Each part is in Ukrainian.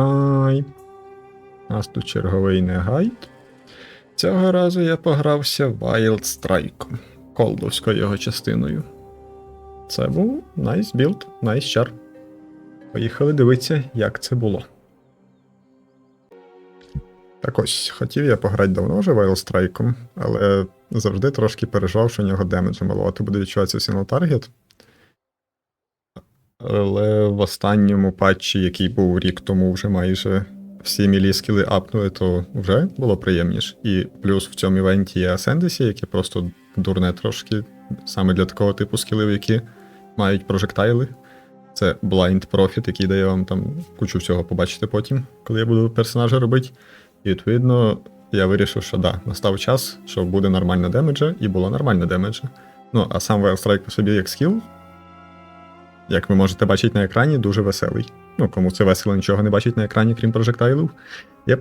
Ай. У нас тут черговий негайд. Цього разу я погрався Wild Strike, колдовською його частиною. Це був найс білд, найс чар. Поїхали дивитися, як це було. Так ось, хотів я пограти давно вже Wild Strike, але завжди трошки переживав, що у нього демеджа маловато буде відчуватися синgle таргет. Але в останньому патчі, який був рік тому, вже майже всі мілі скіли апнули, то вже було приємніше. І плюс в цьому івенті є Ascendancy, яке просто дурне трошки, саме для такого типу скілів, які мають прожектайли. Це Blind Profit, який дає вам там кучу всього побачити потім, коли я буду персонажа робити. І відповідно, я вирішив, що да, настав час, що буде нормальна демеджа, і було нормальна демеджа. Ну, а сам Wild Strike по собі як скіл, як ви можете бачити на екрані, дуже веселий. Ну, кому це весело, нічого не бачить на екрані, крім прожектайлів. Єп.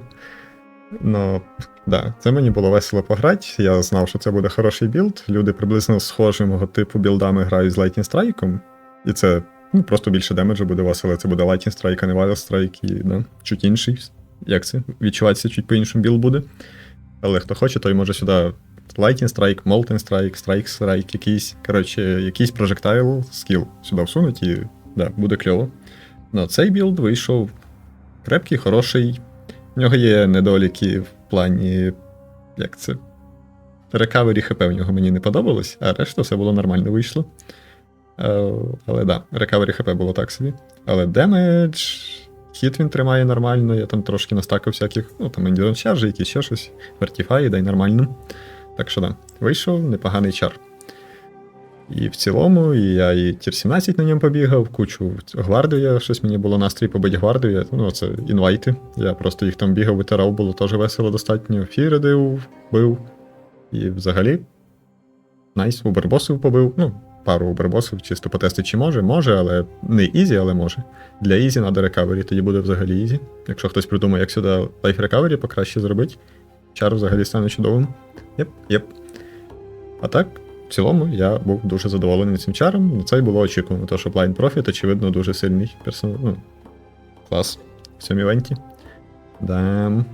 Ну, да, це мені було весело пограти. Я знав, що це буде хороший білд. Люди приблизно схожого типу білдами грають з Lightning Strike, і це ну, просто більше демеджу буде весело. Це буде Lightning Strike, а не Wild Strike, і да, чуть інший. Як це? Відчуватися чуть по-іншому білд буде. Але хто хоче, той може сюди Lightning Strike, Molten Strike, Strike Strike, якийсь, коротше, якийсь projectile скіл сюди всунуть і да, буде кльово. Ну, цей білд вийшов крепкий, хороший. В нього є недоліки в плані. Як це? Рекавері ХП в нього мені не подобалось, а решта все було нормально вийшло. Е, але да, рекавері ХП було так собі. Але демедж, хіт він тримає нормально, я там трошки настакав всяких, ну там Endurance Charge, якісь ще щось, Vertify, дай нормально. Так що да, вийшов непоганий чар. І в цілому, і я і тір 17 на ньому побігав, кучу гвардію, щось мені було настрій побити гвардію. Ну, це інвайти. Я просто їх там бігав, витирав, було теж весело достатньо. Фіридив, бив. І взагалі. Найс, убербосів побив. Ну, пару убербосів, чисто потестити, чи може, може, але не ізі, але може. Для ізі треба рекавері, тоді буде взагалі ізі. Якщо хтось придумає, як сюди лайф рекавері покраще зробити, чар взагалі стане чудовим. Єп, єп. А так, в цілому я був дуже задоволений цим чаром. Це й було очікувано, тому що Blind Profit, очевидно, дуже сильний персон... ну, клас в цьому івенті. Дам.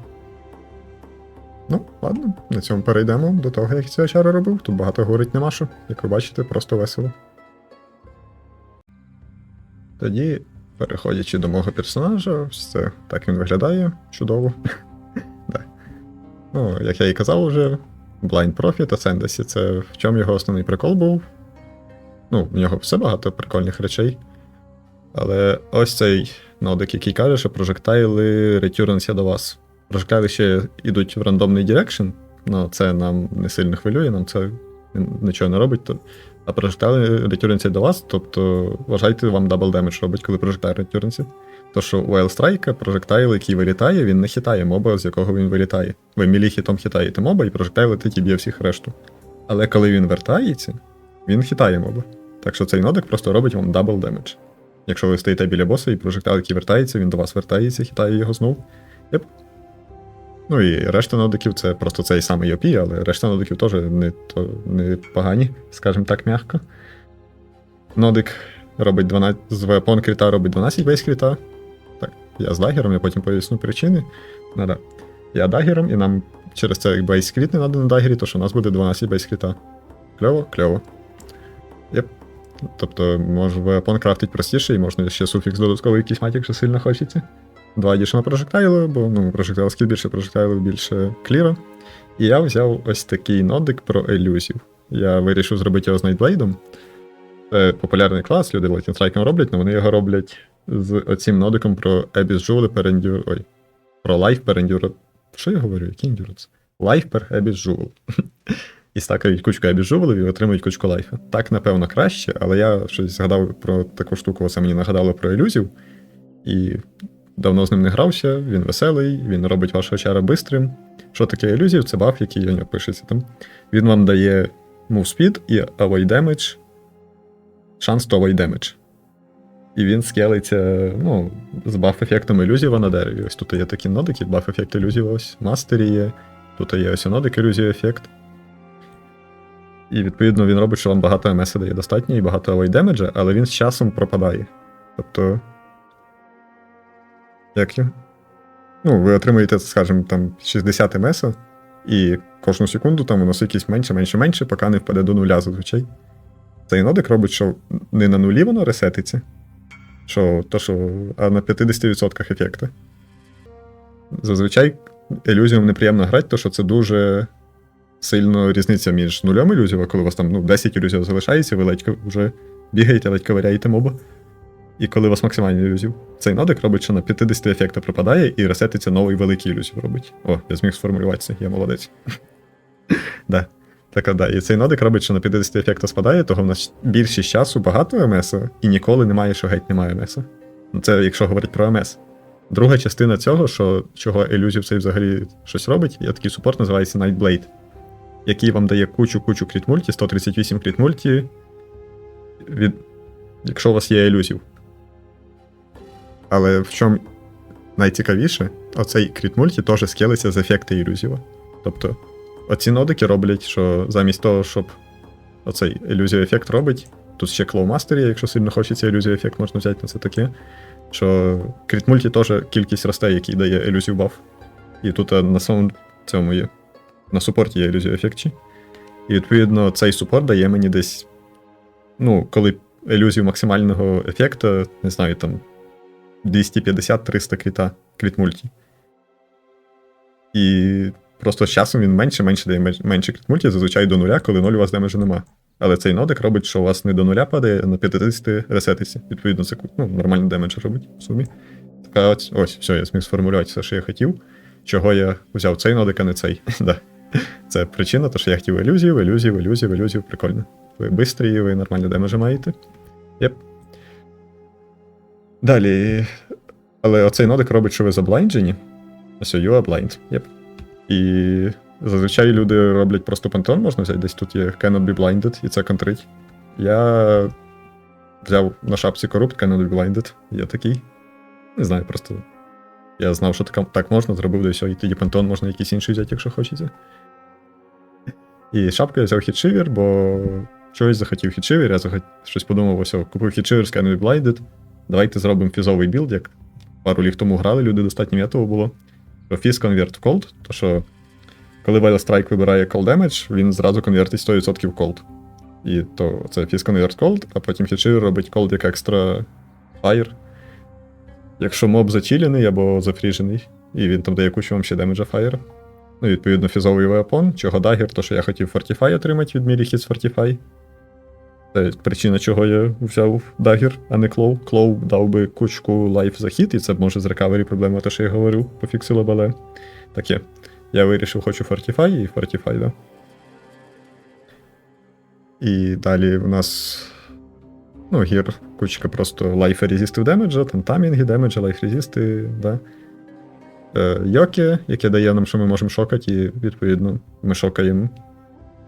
Ну, ладно, на цьому перейдемо до того, як я цього чара робив. Тут багато говорить нема що, як ви бачите, просто весело. Тоді, переходячи до мого персонажа, це так він виглядає чудово. Ну, як я і казав вже, Blind Profit Ascendancy, це в чому його основний прикол був. Ну, в нього все багато прикольних речей. Але ось цей нодик, який каже, що прожектайли ретюрнуться до вас. Прожектайли ще йдуть в рандомний дирекшн, але це нам не сильно хвилює, нам це нічого не робить. А прожектайли ретюрнся до вас, тобто вважайте, вам дабл демедж робить, коли прожектайли ретюрнся. То що у Wild прожектайл, який вилітає, він не хитає моба, з якого він вилітає. Ви мілі хітом хитаєте моба, і прожектайл летить і б'є всіх решту. Але коли він вертається, він хитає моба. Так що цей нодик просто робить вам дабл демедж. Якщо ви стоїте біля боса і прожектайл, який вертається, він до вас вертається, хитає його знов. Єп. Ну і решта нодиків це просто цей самий OP, але решта нодиків теж не, то, не погані, скажімо так, м'яко. Нодик робить 12, з вепон кріта робить 12 бейс кріта. Так, я з дагером, я потім поясню причини. Ну, да. Я дагером, і нам через це бейс кріт не треба на дагері, то що у нас буде 12 бейс кріта. Кльово, кльово. Єп. Тобто, може вепон крафтить простіше, і можна ще суфікс додатковий якийсь мати, якщо сильно хочеться. Два additional прожектайли, бо ну, прожектайл скіл більше прожектайлів, більше кліра. І я взяв ось такий нодик про елюзів. Я вирішив зробити його з Найтблейдом. Це популярний клас, люди Strike роблять, але вони його роблять з оцим нодиком про Abyss Jewel Endure... Ой. Про Life per Endure... Що я говорю? Який Endurance? Life per Abyss Jewel. І стакають кучку Abyss Jewel і отримують кучку лайфа. Так, напевно, краще, але я щось згадав про таку штуку, це мені нагадало про ілюзів. І давно з ним не грався, він веселий, він робить вашого чара бистрим. Що таке ілюзів? Це баф, який у нього пишеться там. Він вам дає move speed і avoid damage, шанс to avoid damage. І він скелиться ну, з баф-ефектом ілюзіва на дереві. Ось тут є такі нодики, баф-ефект ілюзіва, ось мастері є. Тут є ось нодик ілюзію ефект. І відповідно він робить, що вам багато МС дає достатньо і багато avoid демеджа, але він з часом пропадає. Тобто. Як його? Ну, ви отримуєте, скажімо, там 60 МС, і кожну секунду там воно якесь менше, менше, менше, поки не впаде до нуля зазвичай. Цей нодик робить, що не на нулі воно ресетиться, що, то, що, а на 50% ефекта. Зазвичай ілюзіям неприємно грати, тому що це дуже сильно різниця між нульом ілюзією, коли у вас там ну, 10 ілюзій залишається, ви ледь вже бігаєте, ледь ковиряєте моба. І коли у вас максимальний ілюзів. Цей нодик робить, що на 50 ефекта пропадає і ресетиться новий великий ілюзів робить. О, я зміг сформулювати це, я молодець. да. Так, да. І цей нодик робить, що на 50 ефекта спадає, того в нас більшість часу багато МС, і ніколи немає, що геть немає МС. Ну, Це якщо говорити про МС. Друга частина цього, що чого ілюзів цей взагалі щось робить, є такий супорт, називається Nightblade, який вам дає кучу-кучу кріт-мульті, 138 кріт-мульті, від... якщо у вас є ілюзів. Але в чому найцікавіше, оцей кріт-мульті теж скелиться з ефекти ілюзіва. Тобто, оці нодики роблять, що замість того, щоб оцей ілюзія ефект робить, тут ще клоумастер є, якщо сильно хочеться ілюзію ефект, можна взяти на це таке. Що кріт-мульті теж кількість росте, який дає ілюзію баф. І тут е, на самому цьому є. На супорті є ілюзія ефекті. І відповідно цей супорт дає мені десь. Ну, коли ілюзію максимального ефекту, не знаю, там 250-300 кріта, кріт мульті. І просто з часом він менше, менше дає менше кріт мульті, зазвичай до нуля, коли нуль у вас демеджу нема. Але цей нодик робить, що у вас не до нуля падає, а на 50 ресетиться. Відповідно, це ну, нормально демедж робить в сумі. Така ось, ось, все, я зміг сформулювати все, що я хотів. Чого я взяв цей нодик, а не цей. да. Це причина, то що я хотів ілюзію, ілюзію, ілюзію, ілюзію, прикольно. Ви бистрі, ви нормально демеджа маєте. Єп. Далі. Але оцей нодик робить, що ви заблайнджені. Ось you are blind. Єп. І зазвичай люди роблять просто пантеон, можна взяти, десь тут є cannot be blinded, і це контрить. Я взяв на шапці корупт, cannot be blinded. Є такий. Не знаю, просто. Я знав, що так, так можна, зробив до всього, і тоді пантеон можна якийсь інший взяти, якщо хочеться. І шапку я взяв хітшивер, бо чогось захотів хітшивер, я захот... щось подумав, ось, купив хітшивер Cannot be blinded. Давайте зробимо фізовий білд, як пару ліг тому грали, люди достатньо м'ятого було. Фіз конверт в cold, то що коли Wild Strike вибирає cold damage, він зразу конвертить 100% в cold. І то це фіз конверт cold, а потім хітшивер робить cold як екстра fire. Якщо моб зачілений або зафріжений, і він там дає кучу вам ще демеджа fire. Ну, відповідно, фізовий веапон, чого дагер, то що я хотів Fortify отримати від з Fortify. Це причина, чого я взяв дагер, а не клоу. Клоу дав би кучку лайф за хід, і це може з рекавері проблема, те, що я говорив, пофіксило бале. Таке. Я вирішив, хочу Fortify і Fortify, да. І далі у нас. Ну, гір, кучка просто лайф резистив демеджа, там тамінги демеджа, лайф резисти, да. Е, Йоке, яке дає нам, що ми можемо шокати, і відповідно ми шокаємо.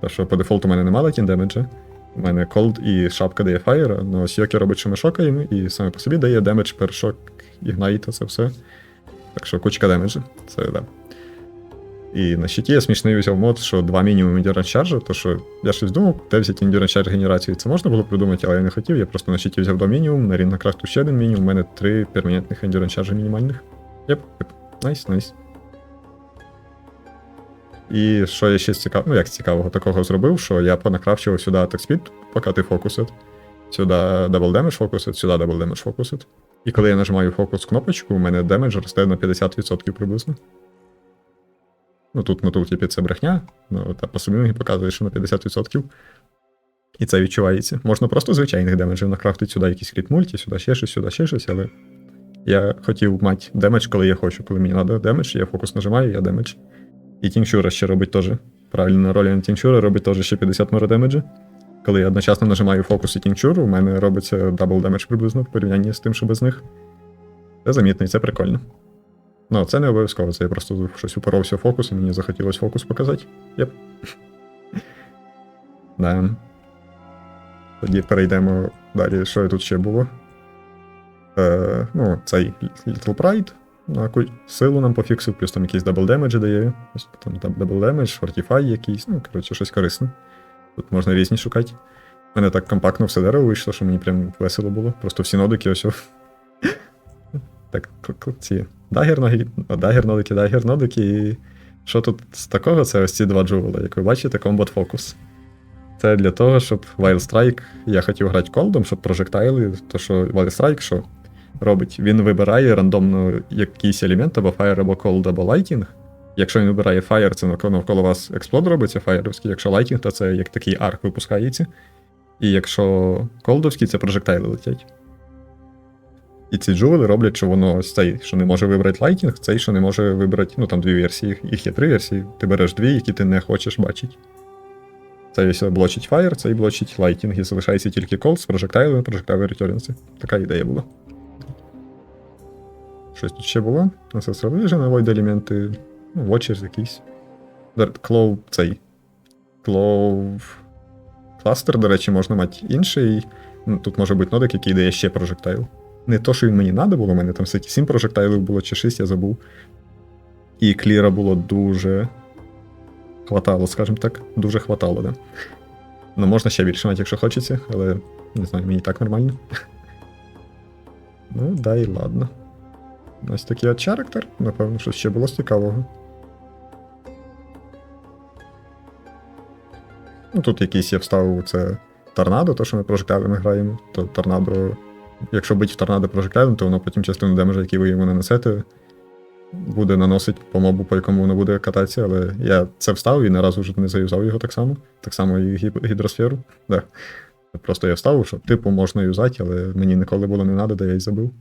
Тому що по дефолту у мене немає латін демеджа. У мене колд і шапка дає фаєра, але ось Йоке робить, що ми шокаємо, і саме по собі дає демедж per шок, ігнайта, це все. Так що кучка демеджа. Це да. І на щиті я смішний взяв мод, що два мінімум charge, то що я щось думав, де endurance charge генерацію. Це можна було придумати, але я не хотів. Я просто на щиті взяв два мінімум, на рівна крафту ще один мінімум, у мене три перманентних charge мінімальних. Єп, єп. Найс, найс. І що я ще з цікавого, ну як цікавого такого зробив, що я понакрафчував сюди attack speed, поки ти фокусит, сюди double damage фокусит, сюди double damage фокусит. І коли я нажимаю фокус кнопочку, у мене демедж росте на 50% приблизно. Ну тут на тултіпі це брехня, ну, та по собі показує, що на 50%. І це відчувається. Можна просто звичайних демеджів накрафтити сюди якісь кріт мульті, сюди ще щось, сюди ще щось, але я хотів мати демедж, коли я хочу. Коли мені треба демедж, я фокус нажимаю, я демедж. І тінчура ще робить теж. Правильно, ролі тінчура робить теж ще 50 мора демеджа. Коли я одночасно нажимаю фокус і тінчуру, у мене робиться дабл демедж приблизно в порівнянні з тим, що без них. Це замітно і це прикольно. Ну, це не обов'язково, це я просто щось упоровся в фокус, і мені захотілося фокус показати. Єп. Да. Тоді перейдемо далі, що тут ще було. Е, ну, цей Little Pride на яку силу нам пофіксив, плюс там якийсь дабл демедж дає. Ось там там дабл демедж, Fortify якийсь, ну, коротше, щось корисне. Тут можна різні шукати. У мене так компактно все дерево вийшло, що мені прям весело було. Просто всі нодики ось. Так, ці дагер, ноги- дагер нодики, дагер нодики. І що тут з такого? Це ось ці два джувела. Як ви бачите, комбат фокус. Це для того, щоб Wild Strike, я хотів грати колдом, щоб прожектайли, то що Wild Strike що робить? Він вибирає рандомно якийсь елемент, або Fire, або Cold, або Lighting. Якщо він вибирає Fire, це навколо вас експлод робиться фаєровський. Якщо Lighting, то це як такий арк випускається. І якщо колдовський, це прожектайли летять. І ці джувели роблять, що воно ось цей, що не може вибрати лайтінг, цей, що не може вибрати, ну там дві версії, їх є три версії. Ти береш дві, які ти не хочеш бачити. Цей ось блочить Fire, цей блочить лайтінг, і залишається тільки колд з прожектайлами, прожектайли ретюренси. Така ідея була. Щось тут ще було. Ancestral Vision, Void елементи, ну, Watchers якийсь. Клоу цей. Клоу. Кластер, до речі, можна мати інший. Ну, тут може бути нодик, який дає ще прожектайл. Не то, що він мені треба було, у мене там всякі 7 прожектайлів було чи 6, я забув. І кліра було дуже. Хватало, скажімо так. Дуже хватало, да. Ну, можна ще більше мати, якщо хочеться, але не знаю, мені так нормально. Ну, да і ладно. Ось такий от характер, напевно, що ще було з цікавого. Ну, тут якийсь я вставив це торнадо, то що ми прожектайлами граємо, то торнадо. Якщо бити в торнадо прожектайлом, то воно потім частину демеджа, який ви йому нанесете, буде наносити по мобу, по якому воно буде кататися, але я це вставив і не разу вже не заюзав його так само. Так само і гідросферу. Да. Просто я вставив, що типу можна юзати, але мені ніколи було не треба, де я й забив.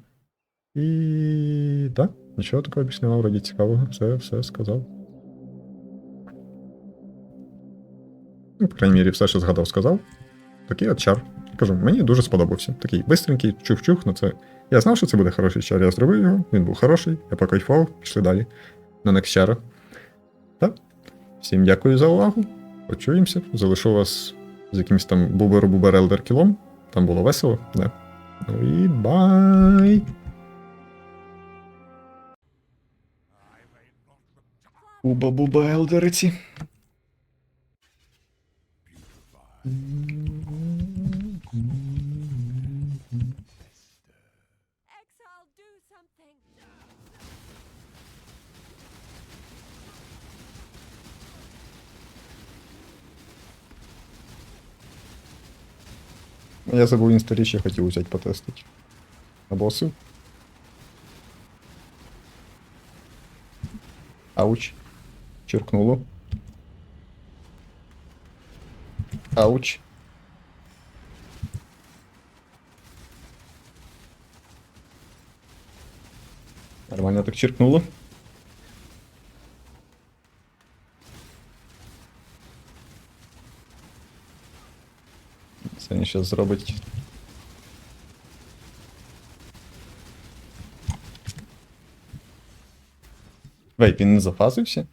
І так, нічого такого більше немає, вроді цікавого, все, все сказав. Ну, по крайній мірі, все, що згадав, сказав. Такий от чар. Кажу, мені дуже сподобався. Такий бистренький, чух-чух, ну це. Я знав, що це буде хороший чар, я зробив його, він був хороший, я покайфував, пішли далі. На чар. Так. Всім дякую за увагу. Почуємося. Залишу вас з якимось там бубер-бубер елдер кілом. Там було весело, да. Ну і бай! Уба-буба елдериці. Exile, do something. Я забув інстарі, ще хотів взяти потестити. На боси. Ауч. Черкнуло. Ауч. Нормально так черкнуло. Це він зараз зробить. Зафазився?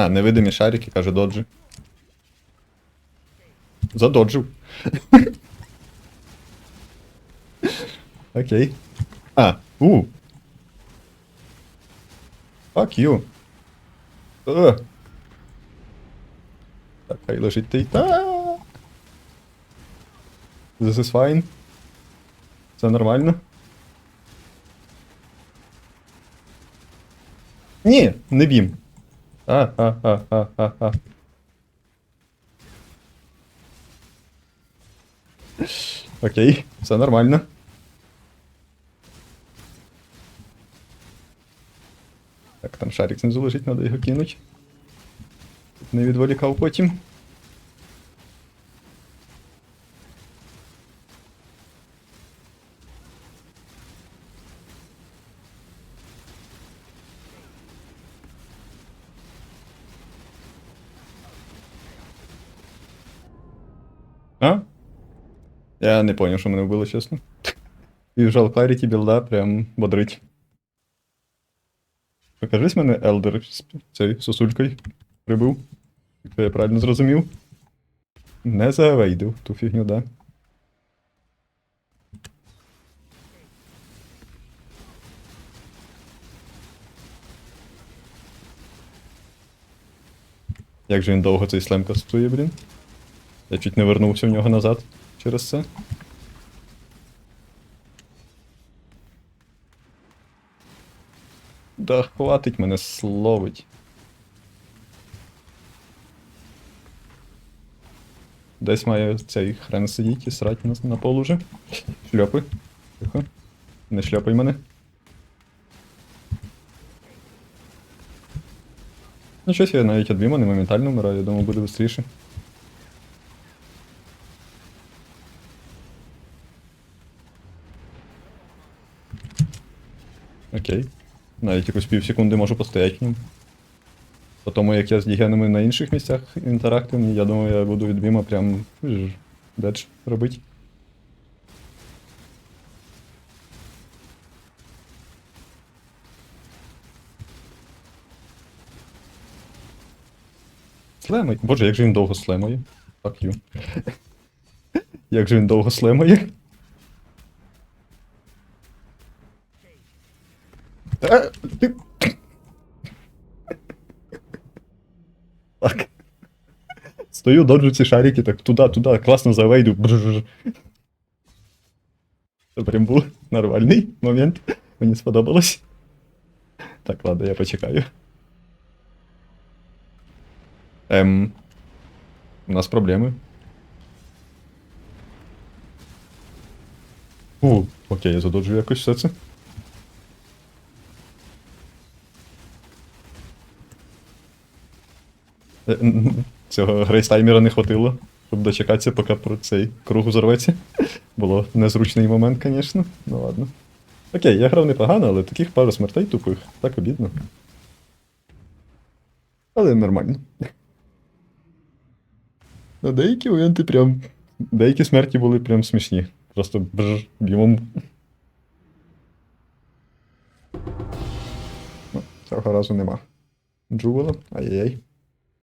А, невидимі шарики, каже доджи. Задоджив. Окей. А, у. Fuck you. Так, хай лежить. Та. This is fine. Це нормально. Ні, не бім. А, а. Окей, все нормально. Так, там шарик не лежить, треба його кинуть. Не відволікав потім. А? Я не поняв, що мене вбило, чесно. І вжал Clarity білда прям бодрить. Покажись мене Елдер з цією сосулькою прибув. Якщо я правильно зрозумів. Не завейдив ту фігню, да. Як же він довго цей слем кастує, блін? Я чуть не вернувся в нього назад через це. Да хватить мене словить. Десь має цей хрен сидіти і срати нас на полу вже. Шльопи. Тихо. Не шльопай мене. Ну щось я навіть від не моментально вмираю, я думаю, буде швидше. Окей. Навіть якусь пів секунди можу постояти в ньому. По тому, як я з дігенами на інших місцях інтерактивний, я думаю, я буду від Біма прям дедж робити. Слемай. Боже, як же він довго слемає. Fuck you. Як же він довго слемає. Ти... Так. Стою, доджу ці шарики, так класно завейду. Бррр. Це прям був нормальний момент. Мені сподобалось. Так, ладно, я почекаю. Ем. У нас проблеми. У, окей, я задоджу якось все це. Цього грейстаймера не хватило, щоб дочекатися, поки про цей круг взорветься. Було незручний момент, звісно. Ну ладно. Окей, я грав непогано, але таких пару смертей тупих. Так обідно. Але нормально. На деякі моменти прям. Деякі смерті були прям смішні. Просто бж, бімом. Ну, цього разу нема. Джувела, ай-яй.